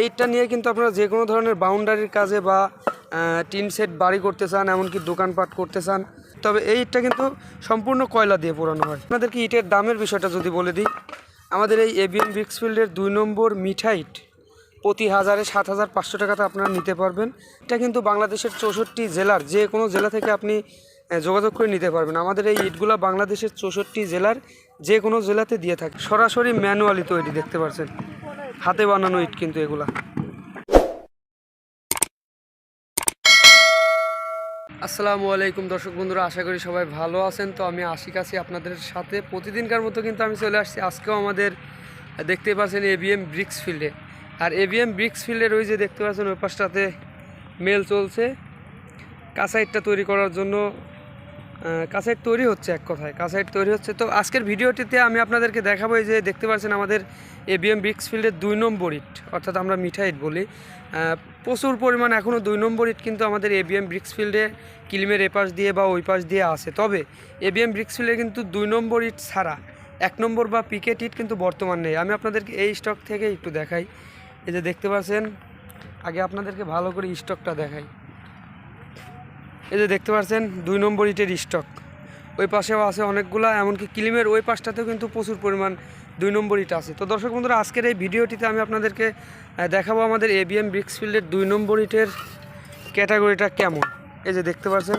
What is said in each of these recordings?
এইটা নিয়ে কিন্তু আপনারা যে কোনো ধরনের বাউন্ডারির কাজে বা টিন সেট বাড়ি করতে চান, এমনকি দোকানপাট করতে চান, তবে এই ইটটা কিন্তু সম্পূর্ণ কয়লা দিয়ে পোড়ানো হয়। আপনাদেরকে ইটের দামের বিষয়টা যদি বলে দিই, আমাদের এই এবিএম ব্রিক্সফিল্ডের দুই নম্বর মিঠা ইট প্রতি হাজারে সাত হাজার পাঁচশো টাকাতে আপনারা নিতে পারবেন। এটা কিন্তু বাংলাদেশের চৌষট্টি জেলার যে কোনো জেলা থেকে আপনি যোগাযোগ করে নিতে পারবেন। আমাদের এই ইটগুলা বাংলাদেশের চৌষট্টি জেলার যে কোনো জেলাতে দিয়ে থাকে। সরাসরি ম্যানুয়ালি তৈরি, দেখতে পাচ্ছেন। হাতে বানানো ইট কিন্তু এগুলা। আসসালামু আলাইকুম দর্শক বন্ধুরা, আশা করি সবাই ভালো আছেন। তো আমি আশিক আছি আপনাদের সাথে। প্রতিদিনকার মতো কিন্তু আমি চলে আসছি। আজকেও আমাদের দেখতে পাচ্ছেন এবিএম ব্রিক্স ফিল্ডে আর এবিএম ব্রিক্স ফিল্ডের ওই যে দেখতে পাচ্ছেন ওই পাশটাতে মেল চলছে। কাঁচাইটটা তৈরি করার জন্য কাঁচাইট তৈরি হচ্ছে এক কথায়। কাঁচাইট তৈরি হচ্ছে। তো আজকের ভিডিওটিতে আমি আপনাদেরকে দেখাবো যে দেখতে পাচ্ছেন আমাদের এবিএম ব্রিক্স ফিল্ডের দুই নম্বর ইট, অর্থাৎ আমরা মিঠা ইট বলি। প্রচুর পরিমাণ এখনও দুই নম্বর ইট কিন্তু আমাদের এবিএম ব্রিক্স ফিল্ডে কিলিমের এপাশ দিয়ে বা ওই পাশ দিয়ে আসে তবে এবিএম ব্রিক্স ফিল্ডে কিন্তু দুই নম্বর ইট ছাড়া এক নম্বর বা পিকেট ইট কিন্তু বর্তমান নেই। আমি আপনাদেরকে এই স্টক থেকে একটু দেখাই। এই যে দেখতে পাচ্ছেন, আগে আপনাদেরকে ভালো করে স্টকটা দেখাই। এই যে দেখতে পাচ্ছেন দুই নম্বর ইটের স্টক ওই পাশেও আছে অনেকগুলা, এমনকি কিলিমের ওই পাশটাতেও কিন্তু প্রচুর পরিমাণ দুই নম্বর ইট আছে। তো দর্শক বন্ধুরা, আজকের এই ভিডিওটিতে আমি আপনাদেরকে দেখাবো আমাদের এবিএম ব্রিক্সফিল্ডের দুই নম্বর ইটের ক্যাটাগরিটা কেমন। এই যে দেখতে পাচ্ছেন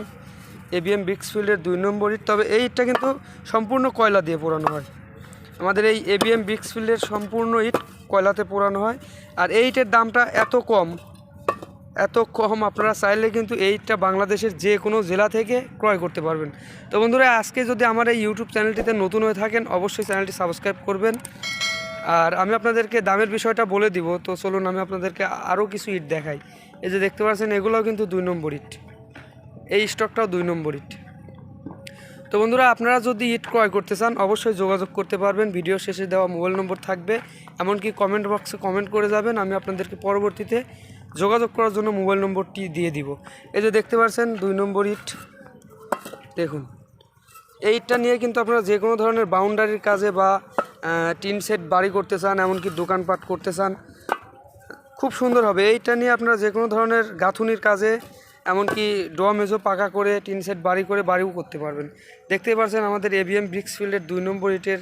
এবিএম ব্রিক্সফিল্ডের দুই নম্বর ইট। তবে এই ইটটা কিন্তু সম্পূর্ণ কয়লা দিয়ে পোড়ানো হয়। আমাদের এই এবিএম ব্রিক্সফিল্ডের সম্পূর্ণ ইট কয়লাতে পোড়ানো হয়। আর এই ইটের দামটা এত কম এত কম আপনারা চাইলে কিন্তু এইটা বাংলাদেশের যে কোনো জেলা থেকে ক্রয় করতে পারবেন। তো বন্ধুরা, আজকে যদি আমার এই ইউটিউব চ্যানেলটিতে নতুন হয়ে থাকেন, অবশ্যই চ্যানেলটি সাবস্ক্রাইব করবেন। আর আমি আপনাদেরকে দামের বিষয়টা বলে দিব, তো চলুন আমি আপনাদেরকে আরও কিছু ইট দেখাই। এই যে দেখতে পাচ্ছেন, এগুলোও কিন্তু দুই নম্বর ইট। এই স্টকটাও দুই নম্বর ইট। তো বন্ধুরা, আপনারা যদি ইট ক্রয় করতে চান, অবশ্যই যোগাযোগ করতে পারবেন। ভিডিও শেষে দেওয়া মোবাইল নম্বর থাকবে। এমনকি কমেন্ট বক্সে কমেন্ট করে যাবেন, আমি আপনাদেরকে পরবর্তীতে যোগাযোগ করার জন্য মোবাইল নম্বরটি দিয়ে দিব। এই যে দেখতে পাচ্ছেন, দুই নম্বর ইট। দেখুন এই ইটটা নিয়ে কিন্তু আপনারা যে কোনো ধরনের বাউন্ডারির কাজে বা টিন সেট বাড়ি করতে চান, এমনকি দোকানপাট করতে চান, খুব সুন্দর হবে। এইটা নিয়ে আপনারা যে কোনো ধরনের গাঁথুনির কাজে, এমনকি ডোয়া মেজো পাকা করে, টিন সেট বাড়ি করে বাড়িও করতে পারবেন। দেখতেই পাচ্ছেন আমাদের এবিএম ব্রিক্সফিল্ডের দুই নম্বর ইটের,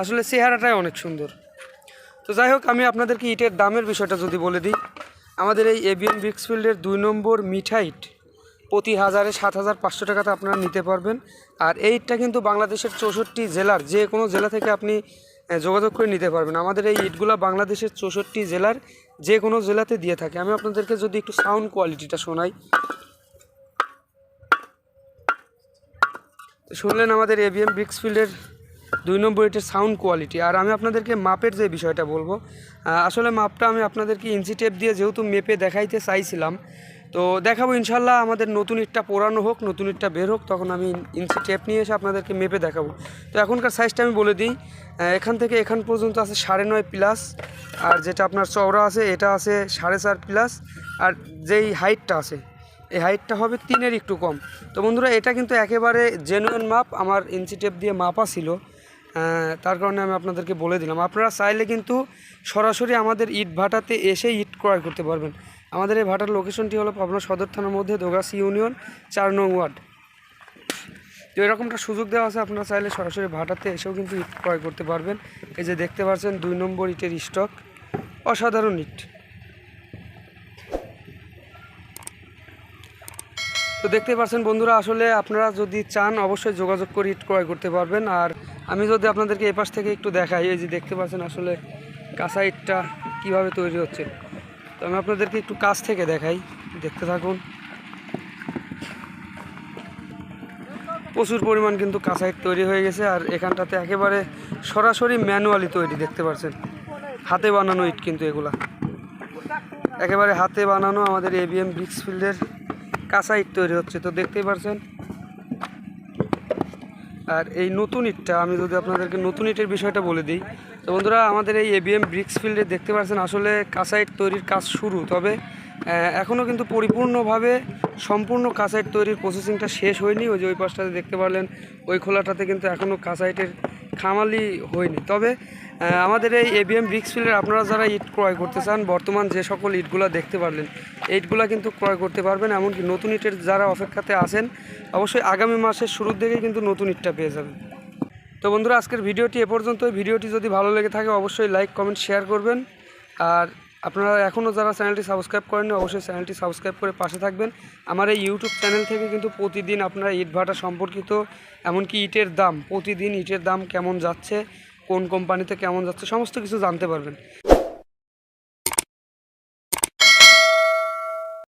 আসলে চেহারাটাই অনেক সুন্দর। তো যাই হোক, আমি আপনাদেরকে ইটের দামের বিষয়টা যদি বলে দিই আমাদের এই এবিএম ব্রিক্সফিল্ডের দুই নম্বর মিঠাইট প্রতি হাজারে সাত হাজার পাঁচশো টাকাতে আপনারা নিতে পারবেন। আর এই ইটটা কিন্তু বাংলাদেশের চৌষট্টি জেলার যে কোনো জেলা থেকে আপনি যোগাযোগ করে নিতে পারবেন। আমাদের এই ইটগুলো বাংলাদেশের চৌষট্টি জেলার যে কোনো জেলাতে দিয়ে থাকে। আমি আপনাদেরকে যদি একটু সাউন্ড কোয়ালিটিটা শোনাই। শুনলেন আমাদের এবিএম ব্রিক্সফিল্ডের দুই নম্বর এটার সাউন্ড কোয়ালিটি আর আমি আপনাদেরকে মাপের যে বিষয়টা বলব আসলে মাপটা আমি আপনাদেরকে ইঞ্চি টেপ দিয়ে যেহেতু মেপে দেখাইতে চাইছিলাম, তো দেখাবো ইনশাল্লাহ আমাদের নতুন ইটটা পোড়ানো হোক, নতুন ইটটা বের হোক, তখন আমি ইঞ্চি টেপ নিয়ে এসে আপনাদেরকে মেপে দেখাবো। তো এখনকার সাইজটা আমি বলে দিই এখান থেকে এখান পর্যন্ত আছে সাড়ে নয় প্লাস আর যেটা আপনার চওড়া আছে, এটা আছে সাড়ে চার প্লাস আর যেই হাইটটা আছে, এই হাইটটা হবে তিনের একটু কম। তো বন্ধুরা, এটা কিন্তু একেবারে জেনুইন মাপ, আমার ইঞ্চি টেপ দিয়ে মাপা ছিল। তার কারণে আমি আপনাদেরকে বলে দিলাম। আপনারা চাইলে কিন্তু সরাসরি আমাদের ইট ভাটাতে এসে ইট ক্রয় করতে পারবেন। আমাদের এই ভাটার লোকেশনটি হলো পাবনা সদর থানার মধ্যে দোগাসি ইউনিয়ন, চার নং ওয়ার্ড। তো এরকমটা সুযোগ দেওয়া আছে, আপনারা চাইলে সরাসরি ভাটাতে এসেও কিন্তু ইট ক্রয় করতে পারবেন। এই যে দেখতে পাচ্ছেন, দুই নম্বর ইটের স্টক অসাধারণ ইট। তো দেখতে পাচ্ছেন বন্ধুরা, আসলে আপনারা যদি চান, অবশ্যই যোগাযোগ করে ইট ক্রয় করতে পারবেন। আর আমি যদি আপনাদেরকে এপাশ থেকে একটু দেখাই, এই যে দেখতে পাচ্ছেন আসলে কাঁচা ইটটা কীভাবে তৈরি হচ্ছে। তো আমি আপনাদেরকে একটু কাছ থেকে দেখাই, দেখতে থাকুন। প্রচুর পরিমাণ কিন্তু কাঁচা ইট তৈরি হয়ে গেছে, আর এখানটাতে একেবারে সরাসরি ম্যানুয়ালি তৈরি, দেখতে পাচ্ছেন। হাতে বানানো ইট কিন্তু এগুলা। একেবারে হাতে বানানো আমাদের এবিএম ব্রিক্সফিল্ডের কাঁচা ইট তৈরি হচ্ছে, তো দেখতেই পারছেন আর এই নতুন ইটটা, আমি যদি আপনাদেরকে নতুন ইটের বিষয়টা বলে দিই, তো বন্ধুরা আমাদের এই এবিএম ব্রিক্স ফিল্ডে দেখতে পাচ্ছেন আসলে কাঁচা ইট তৈরির কাজ শুরু, তবে এখনও কিন্তু পরিপূর্ণভাবে সম্পূর্ণ কাঁচা ইট তৈরির প্রসেসিংটা শেষ হয়নি, ওই যে ওই পাশটাতে দেখতে পারলেন, ওই খোলাটাতে কিন্তু এখনও কাঁচা ইটের খামালি হয়নি। তবে আমাদের এই এবিএম ব্রিক্স ফিল্ডের আপনারা যারা ইট ক্রয় করতে চান, বর্তমান যে সকল ইটগুলো দেখতে পারলেন ইটগুলো কিন্তু ক্রয় করতে পারবেন, এমনকি নতুন ইটের যারা অপেক্ষাতে আছেন, অবশ্যই আগামী মাসের শুরুর দিকে কিন্তু নতুন ইটটা পেয়ে যাবেন। তো বন্ধুরা, আজকের ভিডিওটি এ পর্যন্ত ভিডিওটি যদি ভালো লেগে থাকে, অবশ্যই লাইক, কমেন্ট, শেয়ার করবেন। আর আপনারা এখনও যারা চ্যানেলটি সাবস্ক্রাইব করেননি, অবশ্যই চ্যানেলটি সাবস্ক্রাইব করে পাশে থাকবেন। আমার এই ইউটিউব চ্যানেল থেকে কিন্তু প্রতিদিন আপনারা ইট ভাটা সম্পর্কিত, এমনকি ইটের দাম, প্রতিদিন ইটের দাম কেমন যাচ্ছে কোন কোম্পানিতে কেমন যাচ্ছে সমস্ত কিছু জানতে পারবেন।